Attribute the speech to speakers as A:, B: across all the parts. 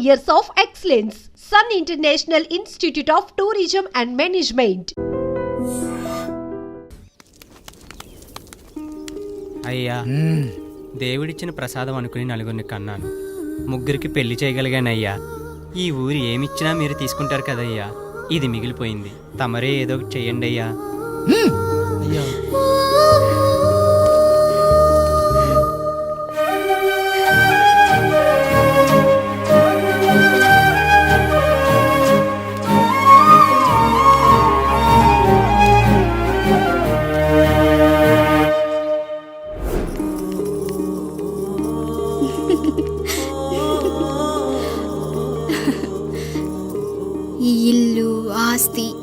A: years of excellence. Sun International Institute of Tourism and Management.
B: అయ్యా దేవుడిచ్చిన ప్రసాదం అనుకుని నలుగురిని కన్నాను. ముగ్గురికి పెళ్ళి చేయగలిగానయ్యా. ఈ ఊరు ఏమిచ్చినా మీరు తీసుకుంటారు కదయ్యా. ఇది మిగిలిపోయింది. తమరే ఏదో చెయ్యండి అయ్యా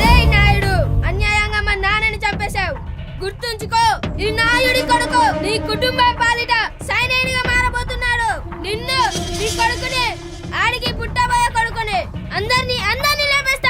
C: రేయ్ నాయుడు అన్యాయంగా మా నాన్నని చంపేశావు. గుర్తుంచుకో ఈ నాయుడి కొడుకు నీ కుటుంబం పాలిట సైనికుడిగా మారబోతున్నాడు. నిన్ను నీ కొడుకుని ఆడికి పుట్టబోయే కొడుకుని అందరినీ అందరినీ లేపేస్తా.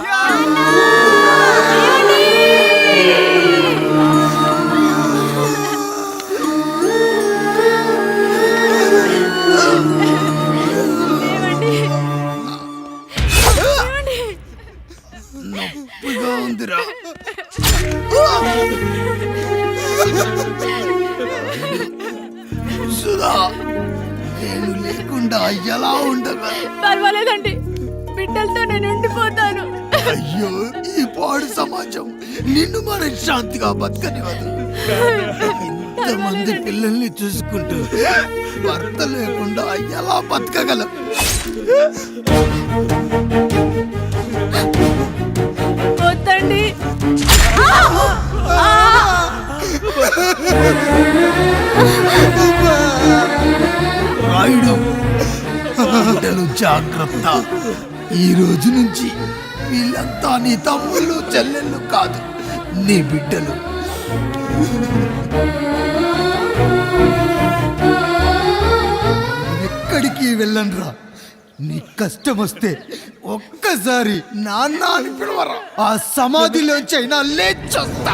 D: నొప్పిగా ఉందిరా సుధా నేను లేకుండా ఎలా ఉండదు
C: పర్వాలేదండి. బిడ్డలతో నేను ఉండిపోతాను.
D: అయ్యో ఈ పాడు సమాజం నిన్ను మనశ్శాంతిగా బతకనివ్వదు. ఇంతమంది పిల్లల్ని చూసుకుంటూ భర్త లేకుండా ఎలా బతకగలం?
C: వద్దండి.
D: రాయుడు జాగ్రత్త. ఈ రోజు నుంచి వీళ్ళంతా నీ తమ్ముళ్ళు చెల్లెళ్ళు కాదు నీ బిడ్డలు. ఎక్కడికి వెళ్ళనురా? నీ కష్టం వస్తే ఒక్కసారి నాన్న అని పిలవరా? ఆ సమాధిలోంచి అయినా లేచొస్తా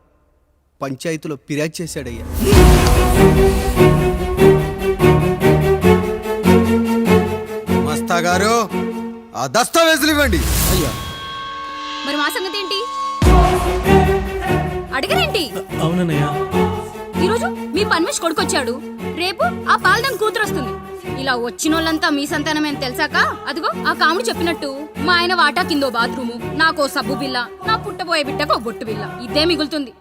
D: పంచాయతీలో ఫిర్యాదు చేశాడయ్యా. మస్తా గారు ఆ దస్తావేజులు ఇవ్వండి. అయ్యా.
E: మరి మా సంగతి ఏంటి? అడగరేంటి?
F: అవునన్నయ్య.
E: ఈరోజు మీ పన్మేష్ కొడుకొచ్చాడు. రేపు ఆ పాలదం కూతురు వస్తుంది ఇలా వచ్చినోళ్ళంతా మీ సంతానమేం తెలిసాక? అదిగో ఆ కాముడు చెప్పినట్టు. మా ఆయన వాటా కిందో బాత్రూము నాకో సబ్బు బిల్ల నా పుట్టబోయే బిడ్డకో బొట్టు బిల్ల. ఇదే మిగులుతుంది.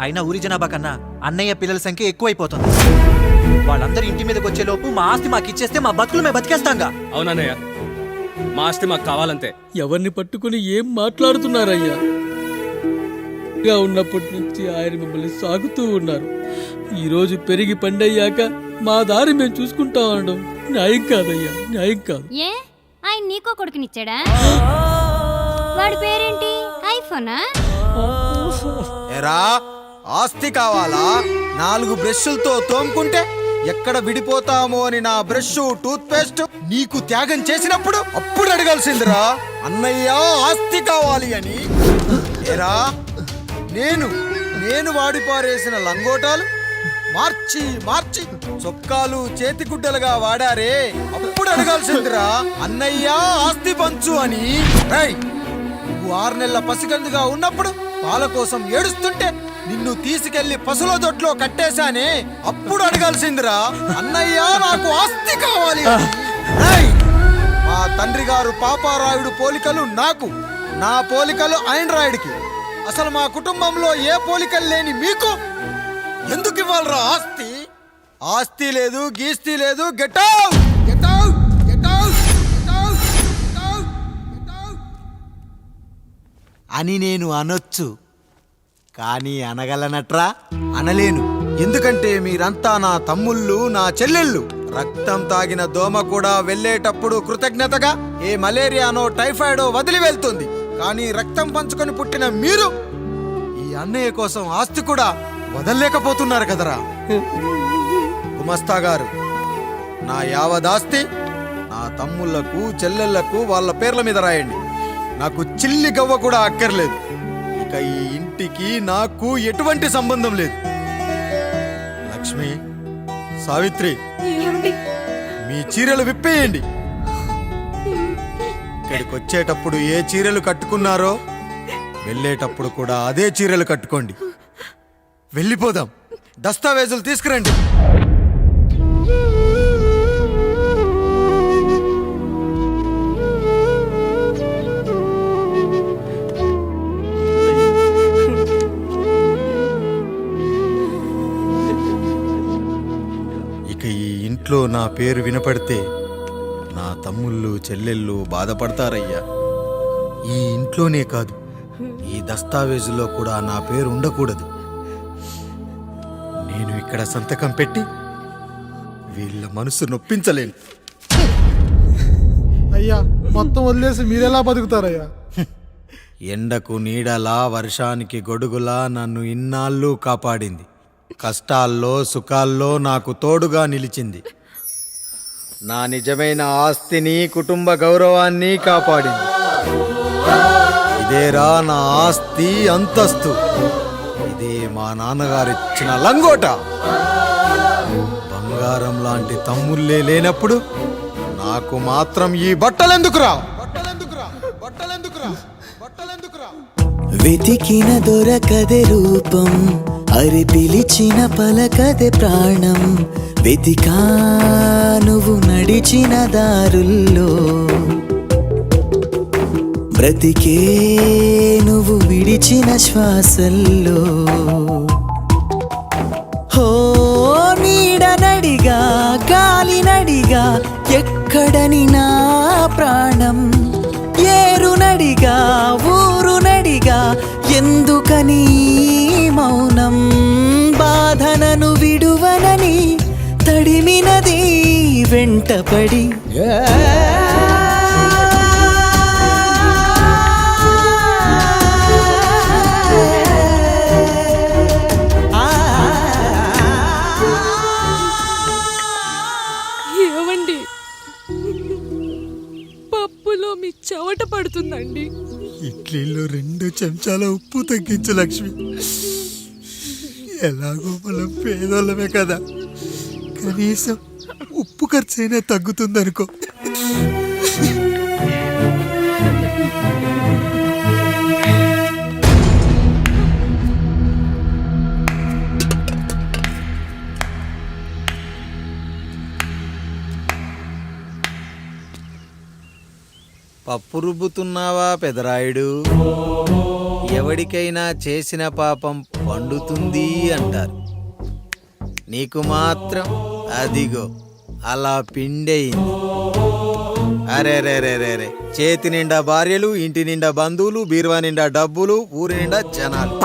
F: అయినా ఊరి జనాభా కన్నా అన్నయ్య పిల్లల సంఖ్య ఎక్కువైపోతుంది. వాళ్ళందరూ ఇంటి మీదకి వచ్చే లోపు మా ఆస్తి మాకు ఇచ్చేస్తే మా బతుకులు మేము బతికేస్తాంగా.
G: అవునన్నయ్య మా ఆస్తి మాకు కావాలంతే.
H: ఎవరిని పట్టుకుని ఏం మాట్లాడుతున్నారయ్యా? ఉన్నప్పటి నుంచి ఆయన మిమ్మల్ని సాగుతూ ఉన్నారు. ఈ రోజు పెరిగి పండయ్యాక మా దారి మేము చూసుకుంటా ఉండడం న్యాయం కాదయ్యా న్యాయం కాదు.
I: ఏ? ఆయన నీకో కొడుకునిచ్చాడా? వాడి పేరేంటి? ఐఫోనా?
D: ఎరా ఆస్తి కావాలా? నాలుగు బ్రష్లతో తోముకుంటే ఎక్కడ విడిపోతామో అని నా బ్రష్ టూత్ పేస్ట్ నీకు త్యాగం చేసినప్పుడు అప్పుడు అడగాల్సిందిరా. అన్నయ్య ఆస్తి కావాలి అని. ఎరా నేను నేను వాడి పారేసిన లంగోటాలు మార్చి మార్చి. చొక్కాలు చేతిగుడ్డలుగా వాడారే. అప్పుడు అడగాల్సిందిరా అన్నయ్య ఆస్తి పంచు అని. రేయ్, నువ్వు ఆరు నెలల పసిగందుగా ఉన్నప్పుడు పాల కోసం ఏడుస్తుంటే నిన్ను తీసుకెళ్ళి పసుల దొడ్లో కట్టేశానే. అప్పుడు అడగాల్సిందిరా అన్నయ్య నాకు ఆస్తి కావాలి మా తండ్రి గారు పాపారాయుడు పోలికలు నాకు నా పోలికలు రాయుడికి. అసలు మా కుటుంబంలో ఏ పోలికలు లేని మీకు ఎందుకు ఇవ్వాలరా ఆస్తి? ఆస్తి లేదు గీస్తి లేదు గెట్ అని నేను అనొచ్చు కానీ అనగలనట్రా? అనలేను. ఎందుకంటే మీరంతా నా తమ్ముళ్ళు నా చెల్లెళ్ళు. రక్తం తాగిన దోమ కూడా వెళ్ళేటప్పుడు కృతజ్ఞతగా ఏ మలేరియానో టైఫాయిడో వదిలి వెళ్తుంది. కానీ రక్తం పంచుకొని పుట్టిన మీరు ఈ అన్నయ్య కోసం ఆస్తి కూడా వదల్లేకపోతున్నారు కదరా. గుమస్తా గారు నా యావదాస్తి నా తమ్ముళ్ళకు చెల్లెళ్ళకు వాళ్ళ పేర్ల మీద రాయండి. నాకు చిల్లి గవ్వ కూడా అక్కర్లేదు. ఇక ఈ ఇంటికి నాకు ఎటువంటి సంబంధం లేదు. లక్ష్మి సావిత్రి మీ చీరలు విప్పేయండి. ఇక్కడికి వచ్చేటప్పుడు ఏ చీరలు కట్టుకున్నారో వెళ్ళేటప్పుడు కూడా అదే చీరలు కట్టుకోండి. వెళ్ళిపోదాం. దస్తావేజులు తీసుకురండి. ఇక ఈ ఇంట్లో నా పేరు వినపడితే నా తమ్ముళ్ళు చెల్లెళ్ళు బాధపడతారయ్యా. ఈ ఇంట్లోనే కాదు ఈ దస్తావేజులో కూడా నా పేరు ఉండకూడదు. ఇక్కడ సంతకం పెట్టి వీళ్ళ మనసు నొప్పించలేను.
J: అయ్యా మొత్తం వదిలేసి మీరెలా బతుకుతారయ్యా?
D: ఎండకు నీడలా వర్షానికి గొడుగులా నన్ను ఇన్నాళ్ళు కాపాడింది. కష్టాల్లో సుఖాల్లో నాకు తోడుగా నిలిచింది. నా నిజమైన ఆస్తిని కుటుంబ గౌరవాన్ని కాపాడింది. ఇదేరా నా ఆస్తి అంతస్తు. మా మా నాన్నగారిచ్చిన లంగోట. బంగారం లాంటి తమ్ముళ్ళే లేనప్పుడు నాకు మాత్రం ఈ బట్టలెందుకురా? బట్టలెందుకురా? బట్టలెందుకురా? బట్టలెందుకురా?
K: వెతికిన దొరకదే రూపం అరి పిలిచిన పలకదే ప్రాణం. వెతికా నువ్వు నడిచిన దారుల్లో బ్రతికే నువ్వు విడిచిన శ్వాసల్లో. హో నీడనడిగా గాలినడిగా ఎక్కడని నా ప్రాణం? ఏరునడిగా ఊరునడిగా ఎందుకని మౌనం? బాధనను విడువనని తడిమినది వెంటపడి.
J: చెంచాల ఉప్పు తగ్గించు లక్ష్మి. ఎలాగో మనం పేదోళ్ళమే కదా. కనీసం ఉప్పు ఖర్చు అయినా తగ్గుతుందనుకో.
D: పప్పు రుబ్బుతున్నావా పెదరాయుడు? ఎవడికైనా చేసిన పాపం పండుతుంది అంటారు. నీకు మాత్రం అదిగో అలా పిండయింది. అరే రే రే రే రే చేతి నిండా భార్యలు ఇంటి నిండా బంధువులు బీరువా నిండా డబ్బులు ఊరి నిండా జనాలు.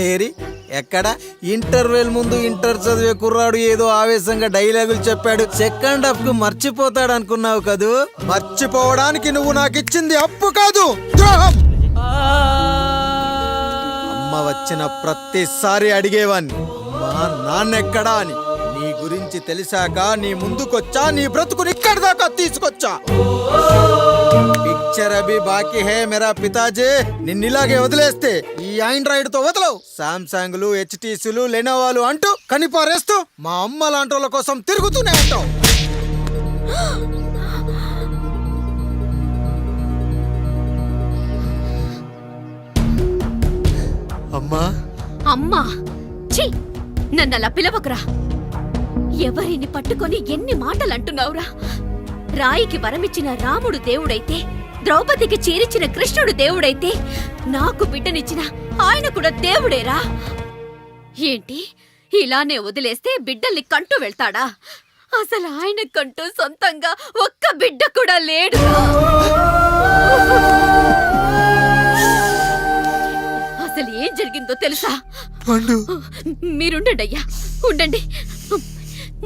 D: ఏరి ఎక్కడ? ఇంటర్వెల్ ముందు ఇంటర్ చదివే కుర్రాడు ఏదో ఆవేశంగా డైలాగులు చెప్పాడు. సెకండ్ హాఫ్కు మర్చిపోతాడు అనుకున్నావు కదూ? మర్చిపోవడానికి నువ్వు నాకు ఇచ్చింది అప్పు కాదు ద్రోహం! అమ్మ వచ్చిన ప్రతిసారి అడిగేవాన్ని అమ్మా నాన్నెక్కడా అని. నీ గురించి తెలిసాక నీ ముందుకొచ్చా నీ బ్రతుకుని ఇక్కడి దాకా తీసుకొచ్చా? పిక్చర్ అభి బాకీ హే మేరా పితాజీ. నిన్నిలాగే వదిలేస్తే ఈ ఆండ్రాయిడ్తో వదలవు. సామ్సంగ్లు హెచ్టీసీలు లెనోవాలు అంటూ కనిపారేస్తూ మా అమ్మ లాంటి వాళ్ళ కోసం తిరుగుతూనే ఉంటావు. అమ్మా.
I: అమ్మా. ఛీ! నన్ను అలా పిలవకురా. ఎవరిని పట్టుకొని ఎన్ని మాటలు అంటున్నావురా? రాయికి వరమిచ్చిన రాముడు దేవుడైతే ద్రౌపదికి చీరిచిన కృష్ణుడు దేవుడైతే నాకు బిడ్డనిచ్చిన ఆయన కూడా దేవుడేరా. ఏంటి? ఇలానే వదిలేస్తే బిడ్డల్ని కంటూ వెళ్తాడా? అసలు ఆయన కంటూ సొంతంగా ఒక్క బిడ్డ కూడా లేడు. అసలు ఏం జరిగిందో తెలుసా? మీరుండండి అయ్యా. ఉండండి.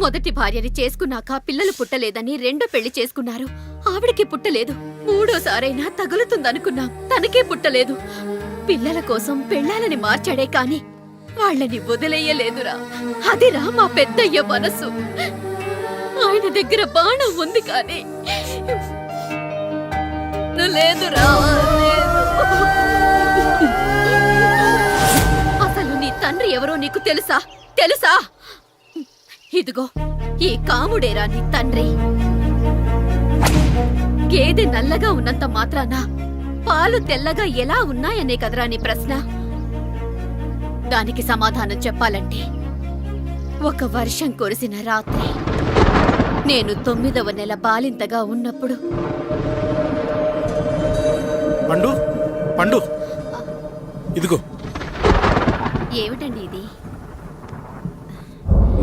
I: మొదటి భార్యని చేసుకున్నాక పిల్లలు పుట్టలేదని రెండో పెళ్ళి చేసుకున్నారు. ఆవిడకి పుట్టలేదు. మూడోసారైనా తగులుతుందనుకున్నాం తనకే పుట్టలేదు. పిల్లల కోసం పెళ్ళాలని మార్చాడే కాని వాళ్ళని వదిలేయలేదురా. అదిరా మా పెద్దయ్య మనసు. ఆయన దగ్గర బాణం ఉంది కానీ లేదురా అసలు నీ తండ్రి ఎవరో నీకు తెలుసా? తెలుసా? ఇదిగో ఈ కాముడేరా నీ తండ్రి. గేదె నల్లగా ఉన్నంత మాత్రాన పాలు తెల్లగా ఎలా ఉన్నాయనే కదరా నీ ప్రశ్న. దానికి సమాధానం చెప్పాలంటే ఒక వర్షం కురిసిన రాత్రి నేను తొమ్మిదవ నెల బాలింతగా ఉన్నప్పుడు
H: పండు పండు. ఇదిగో.
I: ఏమిటండి ఇది?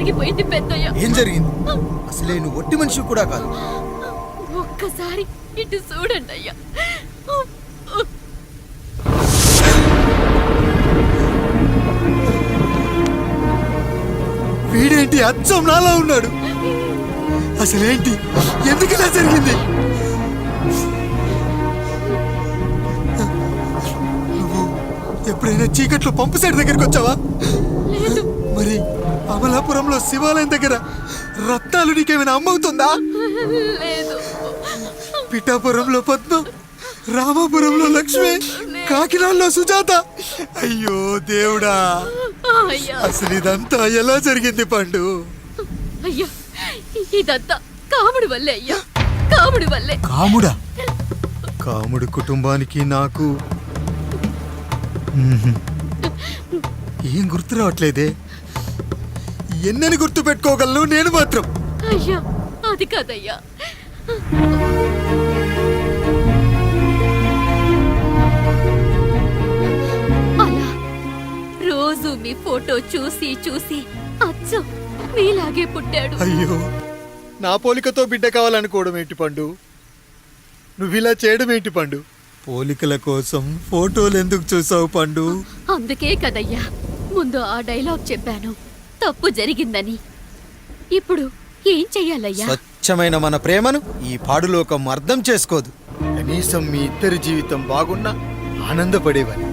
I: జరిగిపోయింది పెద్దయ్య.
D: ఏం జరిగింది? అసలే నువ్వు ఒట్టి మనిషి కూడా కాదు.
I: ఒక్కసారి ఇటు చూడండి అయ్యా.
D: వీడేంటి అచ్చం నాలా ఉన్నాడు? అసలేంటి? ఎందుకు ఇలా జరిగింది? నువ్వు ఎప్పుడైనా చీకట్లో పంపు సైడ్ దగ్గరికి వచ్చావా? మరి అమలాపురంలో శివాలయం దగ్గర రత్నాలు నీకేమైనా అమ్మవుతుందా
I: లేదు.
D: పిఠాపురంలో పద్మ రామాపురంలో లక్ష్మి కాకినాడలో సుజాత. అయ్యో దేవుడా.
I: అయ్యా.
D: అసలు ఇదంతా ఎలా జరిగింది పండు?
I: అయ్యా ఇదంతా కాముడి వల్లే అయ్యా. కాముడి వల్లే.
D: కాముడా? కాముడు కుటుంబానికి నాకు. ఏం గుర్తు రావట్లేదే? ఎన్నని గుర్తు పెట్టుకోగలను నేను మాత్రం.
I: అయ్యా అది కాదయ్యా. అలా రోజు మీ ఫోటో చూసి చూసి అచ్చం మీలాగే పుట్టాడు.
D: అయ్యో నా పోలికతో బిడ్డ కావాలనుకోవడం ఏంటి పండు? నువ్వు ఇలా చేయడం ఏంటి పండు? పోలికల కోసం ఫోటోలు ఎందుకు చూసావు పండు?
I: అందుకే కదయ్యా ముందు ఆ డైలాగ్ చెప్పాను. తప్పు జరిగిందని. ఇప్పుడు ఏం చెయ్యాలయ్యా?
D: స్వచ్ఛమైన మన ప్రేమను ఈ పాడులోకం అర్థం చేసుకోదు. కనీసం మీ ఇద్దరి జీవితం బాగున్నా ఆనందపడేవాని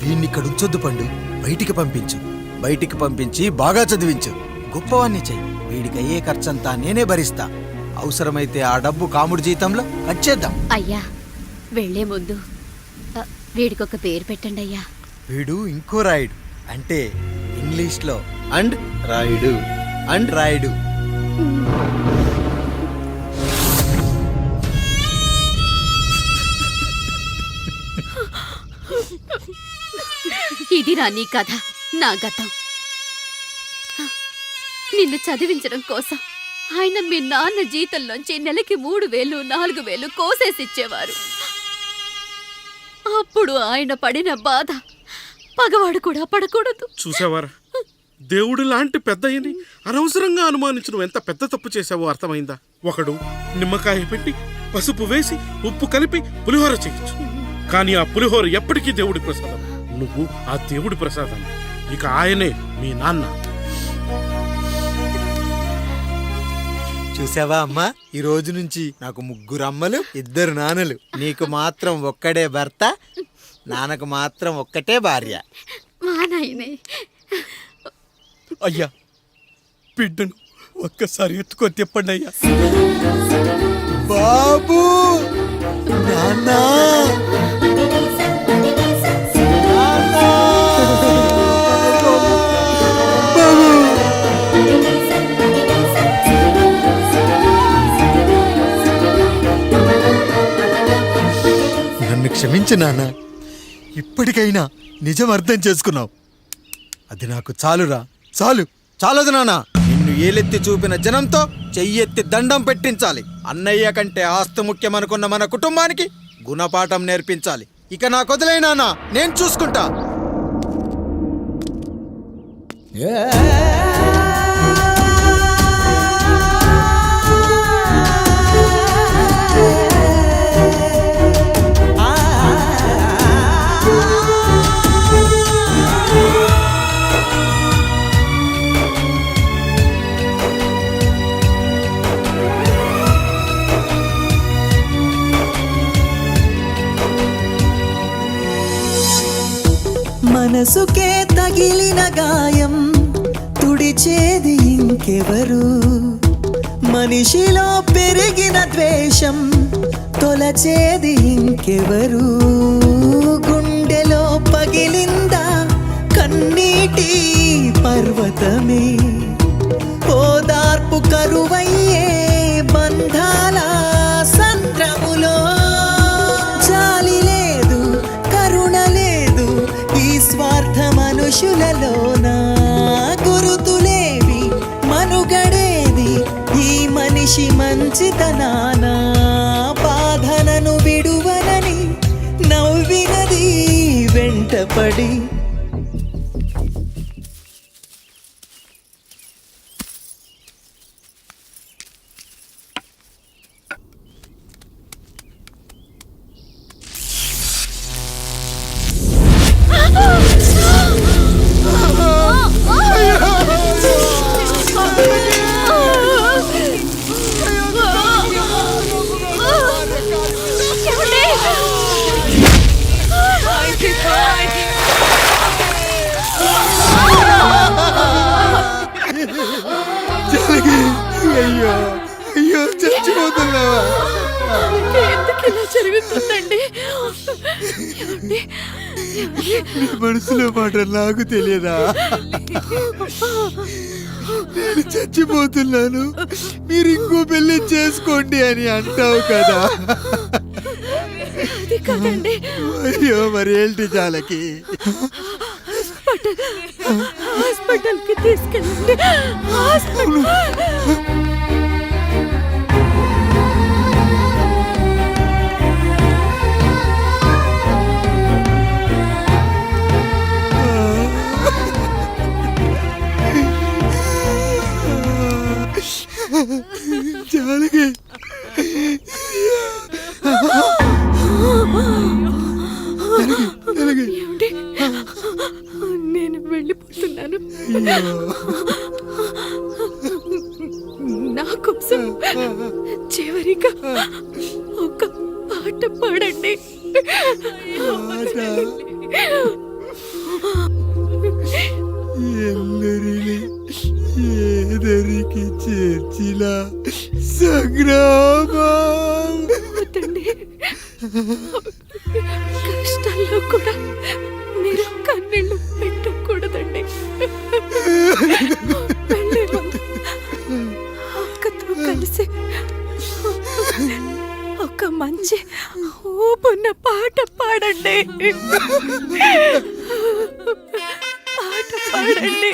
D: వీణ్ణి ఇక్కడ ఉంచొద్దు పండు. బయటికి పంపించు. బయటికి పంపించి బాగా చదివించు. గొప్పవాణ్ణి చెయ్యి. వీడికి అయ్యే ఖర్చంతా నేనే భరిస్తా. అవసరమైతే ఆ డబ్బు కాముడి జీతంలో కట్ చేద్దాం.
I: అయ్యా వెళ్ళే ముందు వీడికొక పేరు పెట్టండి అయ్యా
D: వీడు ఇంకో రాయుడు. అంటే ఇంగ్లీష్లో. అండ్ రాయుడు. అండ్ రాయుడు.
I: ఇది రా నీ కథ నా గతం. నిన్ను చదివించడం కోసం ఆయన మీ నాన్న జీతంలోంచి నెలకి మూడు వేలు నాలుగు వేలు కోసేసిచ్చేవారు. అప్పుడు ఆయన పడిన బాధ పగవాడు కూడా పడకూడదు.
H: చూసావారా? దేవుడు లాంటి పెద్దయ్యని అనవసరంగా అనుమానించడం ఎంత పెద్ద తప్పు చేశావో అర్థమైందా? ఒకడు నిమ్మకాయ పెట్టి పసుపు వేసి ఉప్పు కలిపి పులిహోర చేయొచ్చు. కానీ ఆ పులిహోర ఎప్పటికీ దేవుడి ప్రసాదం. నువ్వు ఆ దేవుడి ప్రసాదం. ఇక ఆయనే మీ నాన్న.
D: చూసావా అమ్మా? ఈ రోజు నుంచి నాకు ముగ్గురు అమ్మలు ఇద్దరు నాన్నలు. నీకు మాత్రం ఒక్కడే భర్త నాన్నకు మాత్రం ఒక్కటే భార్య.
I: మా నాయనే.
J: అయ్యా బిడ్డను ఒక్కసారి ఎత్తుకొని తిప్పండి అయ్యా.
D: బాబు! నాన్నా! నన్ను క్షమించు నాన్న. ఇప్పటికైనా నిజం అర్థం చేసుకున్నావు. అది నాకు చాలురా. చాలు. చాలదు నాన్న. నిన్ను ఏలెత్తి చూపిన జనంతో చెయ్యెత్తి దండం పెట్టించాలి. అన్నయ్య కంటే ఆస్తి ముఖ్యమనుకున్న మన కుటుంబానికి గుణపాఠం నేర్పించాలి. ఇక నా కొదలైనా నేను చూసుకుంటా.
K: మనసుకే తగిలిన గాయం. తుడిచేది ఇంకెవరు? మనిషిలో పెరిగిన ద్వేషం తొలచేది ఇంకెవరు? గుండెలో పగిలిందా కన్నీటి పర్వతమే? ఓదార్పు కరు బాధనను
D: అయ్యో అయ్యో చచ్చిపోతున్నావా
L: ఎందుకు ఇలా జరుగుతుందండి
D: నీ మనసులో మాట నాకు తెలియదా? నేను చచ్చిపోతున్నాను. మీరు ఇంకో పెళ్ళి చేసుకోండి అని అంటావు కదా. అయ్యో మరి ఏంటి జాలకి
L: హాస్పిటల్కి తీసుకెళ్ళండి హాస్పిటల్ Charlie. పాడండి. పాట పాడండి.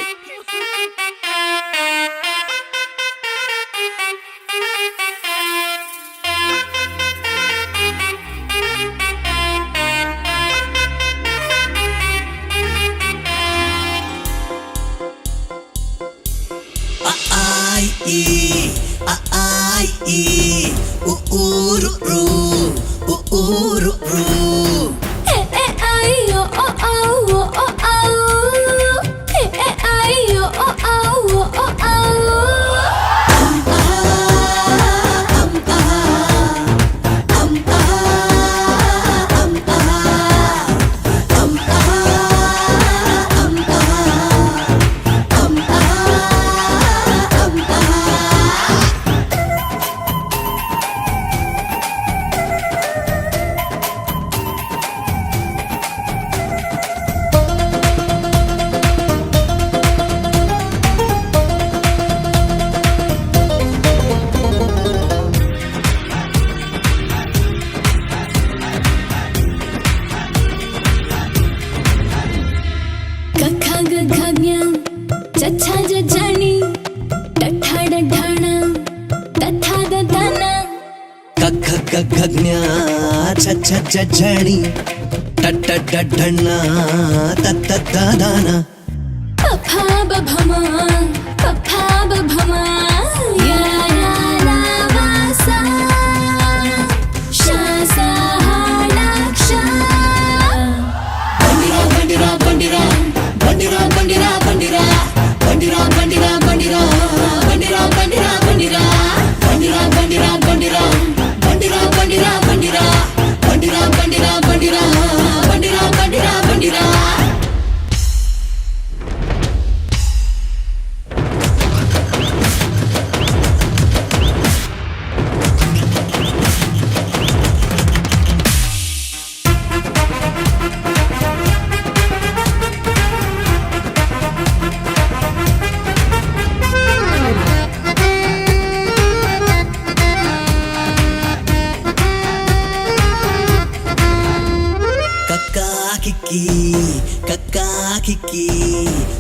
M: ಚಡಿ ಟಟ್ಟ ಡಡ್ಡಣ್ಣ ತತ್ತ ದಾನ ಪಫಾ ಬಭಮ ಪಫಾ ಬಭಮ ಯಾ